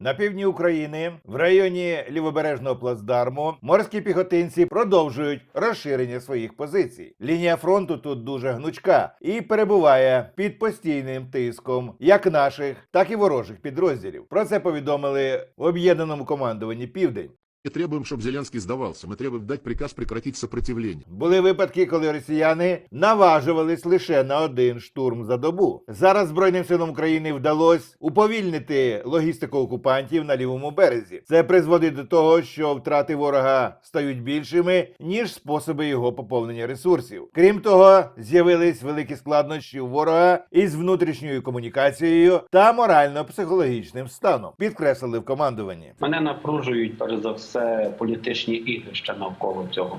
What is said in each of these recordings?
На півдні України, в районі лівобережного плацдарму, морські піхотинці продовжують розширення своїх позицій. Лінія фронту тут дуже гнучка і перебуває під постійним тиском як наших, так і ворожих підрозділів. Про це повідомили в об'єднаному командуванні Південь. Мы требуем, чтобы Зеленский сдавался. Мы требуем дать приказ прекратить сопротивление. Були випадки, коли росіяни наважувались лише на один штурм за добу. Зараз Збройним силам України вдалося уповільнити логістику окупантів на лівому березі. Це призводить до того, що втрати ворога стають більшими ніж способи його поповнення ресурсів. Крім того, з'явились великі складнощі у ворога із внутрішньою комунікацією та морально-психологічним станом. Підкреслили в командуванні. Мене напружують перш за все політичні ігрища навколо цього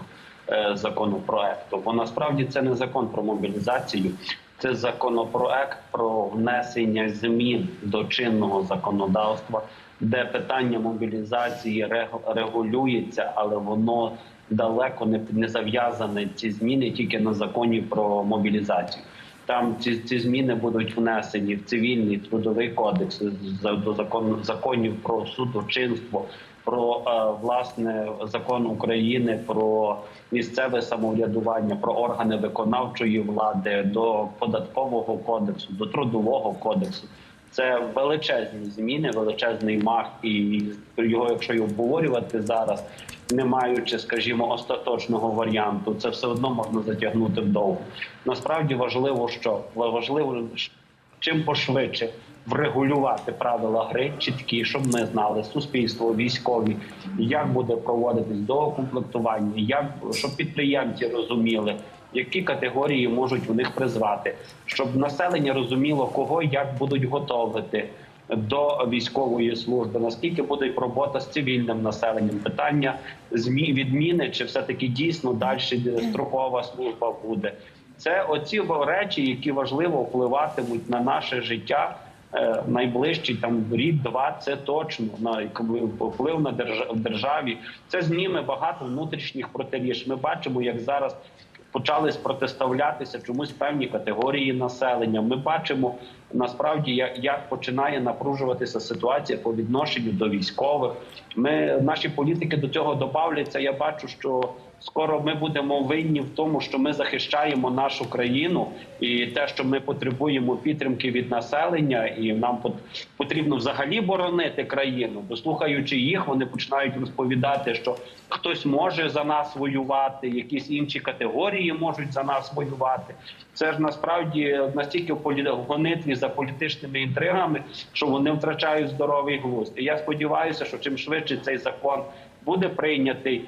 е, законопроекту. Бо насправді це не закон про мобілізацію, це законопроект про внесення змін до чинного законодавства, де питання мобілізації рег- регулюється, але воно далеко не, не зав'язане ці зміни тільки на законі про мобілізацію. Там ці, ці зміни будуть внесені в цивільний трудовий кодекс до закон, законів про судочинство, про е, власне закон України про місцеве самоврядування, про органи виконавчої влади, до податкового кодексу, до трудового кодексу. Це величезні зміни, величезний мах, і його, якщо й обговорювати зараз, не маючи, скажімо, остаточного варіанту, це все одно можна затягнути вдовго. Насправді важливо, що важливо чим пошвидше врегулювати правила гри чіткі, щоб ми знали суспільство, військові, як буде проводитись доукомплектування, як щоб підприємці розуміли. Які категорії можуть у них призвати, щоб населення розуміло, кого як будуть готовити до військової служби, наскільки буде робота з цивільним населенням? Питання відміни, чи все таки дійсно далі строкова служба буде? Це оці речі, які важливо впливатимуть на наше життя. Е, Найближчий там рік-два це точно на вплив на держа- державі. Це зніме багато внутрішніх протиріч. Ми бачимо, як зараз почали протиставлятися чомусь певні категорії населення. Ми бачимо насправді, як, як починає напружуватися ситуація по відношенню до військових. Ми наші політики до цього добавляться. Я бачу, що скоро ми будемо винні в тому, що ми захищаємо нашу країну, і те, що ми потребуємо підтримки від населення, і нам пот- потрібно взагалі боронити країну. Бо слухаючи їх, вони починають розповідати, що хтось може за нас воювати, якісь інші категорії можуть за нас воювати. Це ж насправді настільки в гонитві за політичними інтригами, що вони втрачають здоровий глузд. І я сподіваюся, що чим швидше цей закон буде прийнятий.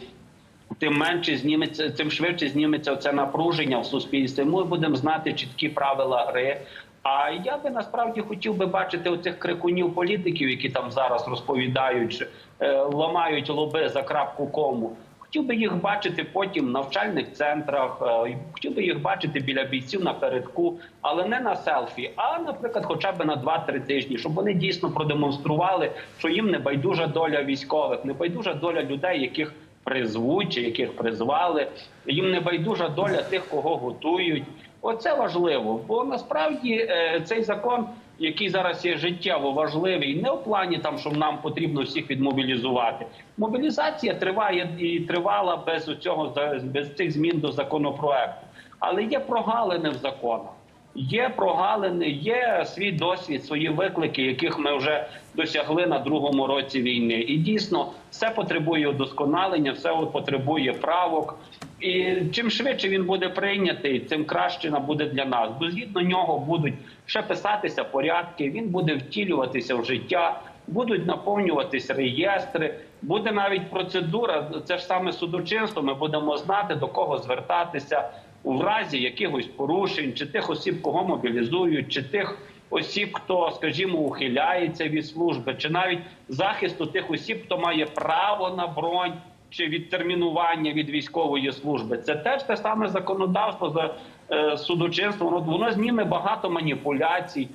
Тим менше зніметься, тим швидше зніметься це напруження в суспільстві. Ми будемо знати чіткі правила гри. А я би насправді хотів би бачити оцих крикунів політиків, які там зараз розповідають, е, ламають лоби за крапку кому. Хотів би їх бачити потім в навчальних центрах, е, хотів би їх бачити біля бійців напередку, але не на селфі, а, наприклад, хоча б на 2-3 тижні, щоб вони дійсно продемонстрували, що їм не байдужа доля військових, не байдужа доля людей, яких призвуть яких призвали. Їм не байдужа доля тих, кого готують. Оце важливо, бо насправді е, цей закон, який зараз є життєво важливий, не в плані там, що нам потрібно всіх відмобілізувати. Мобілізація триває і тривала без цього без цих змін до законопроекту, але є прогалини в законах. Є прогалини, є свій досвід, свої виклики, яких ми вже досягли на другому році війни. І дійсно все потребує удосконалення, все потребує правок. І чим швидше він буде прийнятий, тим краще буде для нас. Бо згідно нього будуть ще писатися порядки, він буде втілюватися в життя, будуть наповнюватися реєстри. Буде навіть процедура, це ж саме судочинство. Ми будемо знати до кого звертатися у разі якихось порушень, чи тих осіб, кого мобілізують, чи тих осіб, хто, скажімо, ухиляється від служби, чи навіть захисту тих осіб, хто має право на бронь. Чи відтермінування від військової служби це теж те саме законодавство за е, судочинство. Воно, воно зніме багато маніпуляцій,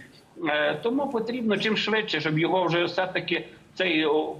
е, тому потрібно чим швидше, щоб його вже все таки цей о,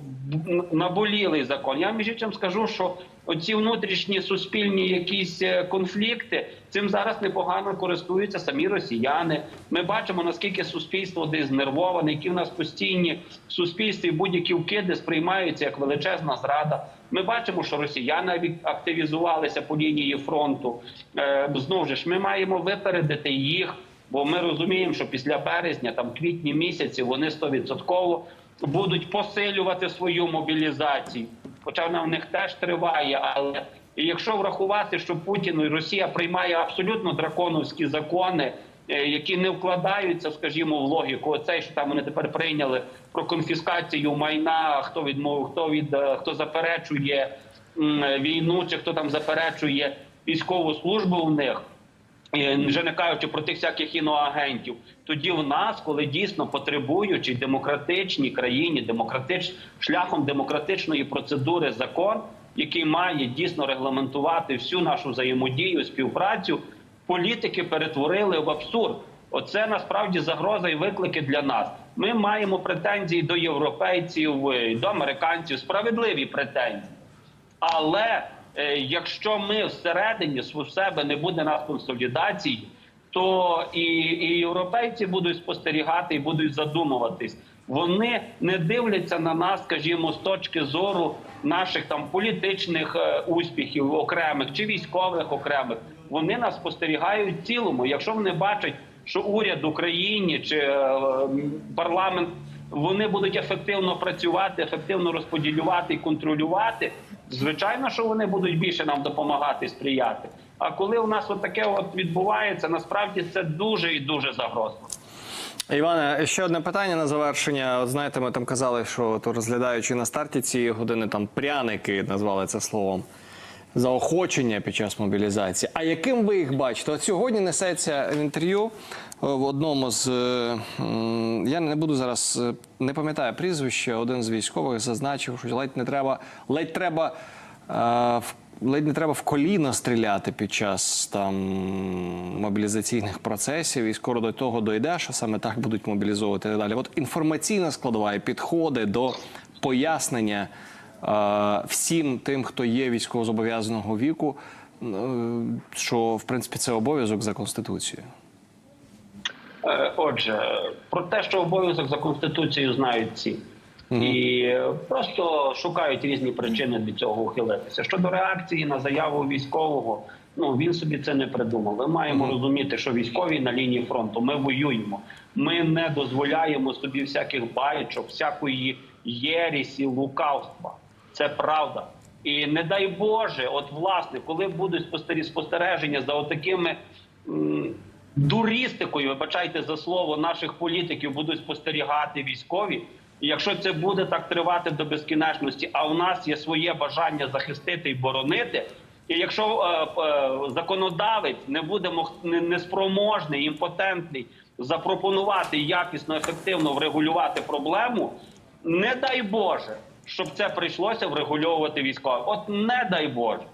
наболілий закон. Я між іншим скажу, що оці внутрішні суспільні якісь е, конфлікти. Цим зараз непогано користуються самі росіяни. Ми бачимо наскільки суспільство десь знервоване, які в нас постійні в суспільстві будь-які вкиди сприймаються як величезна зрада. Ми бачимо, що росіяни ві- активізувалися по лінії фронту. Е, знову ж ми маємо випередити їх. Бо ми розуміємо, що після березня, там квітні місяці, вони 100% будуть посилювати свою мобілізацію. Хоча вона в них теж триває. Але і якщо врахувати, що Путін і Росія приймає абсолютно драконовські закони, е, які не вкладаються, скажімо, в логіку, оцей, що там вони тепер прийняли про конфіскацію майна, хто відмов, хто від е, хто заперечує війну, чи хто там заперечує військову службу у них. Вже не кажучи про тих всяких іноагентів, тоді в нас, коли дійсно потребуючи демократичній країні, демократич шляхом демократичної процедури закон, який має дійсно регламентувати всю нашу взаємодію, співпрацю, політики перетворили в абсурд. Оце насправді загроза і виклики для нас. Ми маємо претензії до європейців, до американців, справедливі претензії. Але якщо ми всередині в себе не буде нас консолідації, то і, і європейці будуть спостерігати і будуть задумуватись. Вони не дивляться на нас, скажімо, з точки зору наших там політичних е, успіхів окремих чи військових окремих. Вони нас спостерігають в цілому. Якщо вони бачать, що уряд Україні чи е, парламент вони будуть ефективно працювати, ефективно розподілювати і контролювати. Звичайно, що вони будуть більше нам допомагати, сприяти. А коли у нас от таке от відбувається, насправді це дуже і дуже загрозливо. Іване, ще одне питання на завершення. От знаєте, ми там казали, що то розглядаючи на старті цієї години там пряники назвали це словом. Заохочення під час мобілізації. А яким ви їх бачите? От сьогодні несеться в інтерв'ю е, в одному з е, я не буду зараз е, не пам'ятаю прізвище. Один з військових зазначив, що ледь не треба, ледь треба в ледь не треба в коліно стріляти під час там мобілізаційних процесів, і скоро до того дойде, що саме так будуть мобілізовувати і далі. От інформаційна складова і підходи до пояснення всім тим, хто є військовозобов'язаного віку, е, що в принципі це обов'язок за конституцією. Е, Отже, про те, що обов'язок за конституцією знають всі. І е, просто шукають різні причини для цього ухилитися. Щодо реакції на заяву військового, ну він собі це не придумав. Ми маємо розуміти, що військові на лінії фронту ми воюємо. Ми не дозволяємо собі всяких баєчок, всякої єрісі, лукавства. Це правда. І не дай Боже, от власне, коли будуть спостереження за отакими дуристикою, вибачайте за слово, наших політиків будуть спостерігати військові. І якщо це буде так тривати до безкінечності, а у нас є своє бажання захистити і боронити. І якщо е, е, законодавець не буде неспроможний, імпотентний запропонувати якісно, ефективно врегулювати проблему, не дай Боже, щоб це прийшлося врегульовувати військово. От не дай Боже.